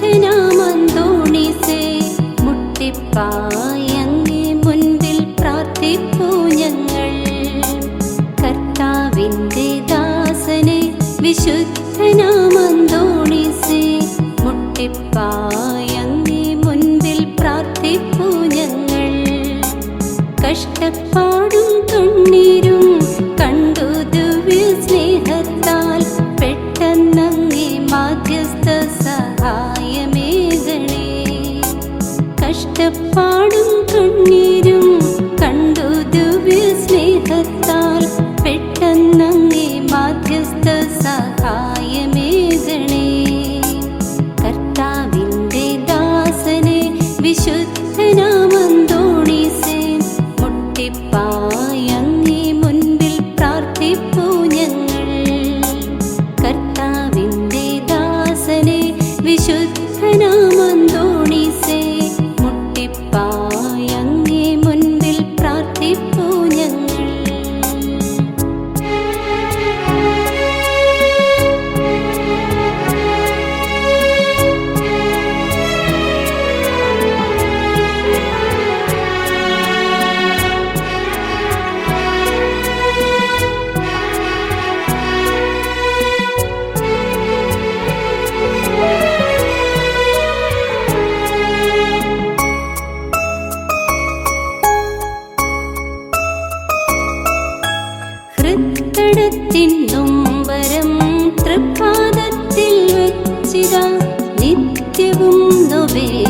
വഞ്ചന മന്തോണി സേ മുട്ടിപ്പായങ്ങേ മുൻപിൽ പ്രാർത്ഥിപ്പൂ ഞങ്ങൾ. കർത്താവിന്റെ ദാസനെ വിശുദ്ധന മന്തോണി സേ മുട്ടിപ്പായങ്ങേ മുൻപിൽ പ്രാർത്ഥിപ്പൂ ഞങ്ങൾ. കഷ്ടപ്പാടും പാടും കണ്ണീരും കണ്ടു ദിവ്യ സ്നേഹത്താൽ പെട്ടെന്നങ്ങേ ബാധ്യസ്ഥ സഹായമേകണേ. കർത്താവിന്റെ ദാസനെ വിശുദ്ധ baby.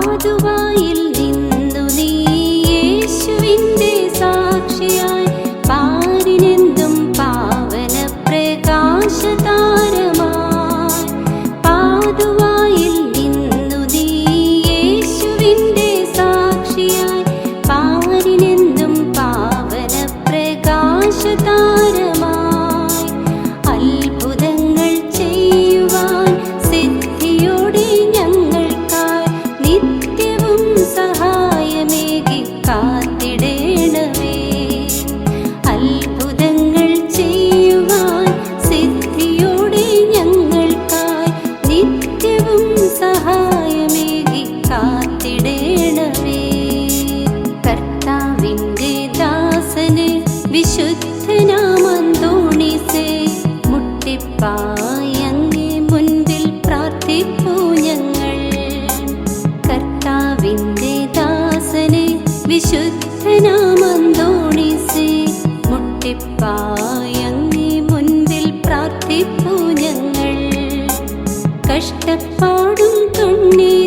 do I കഷ്ടപ്പാടും തുണ്ണീ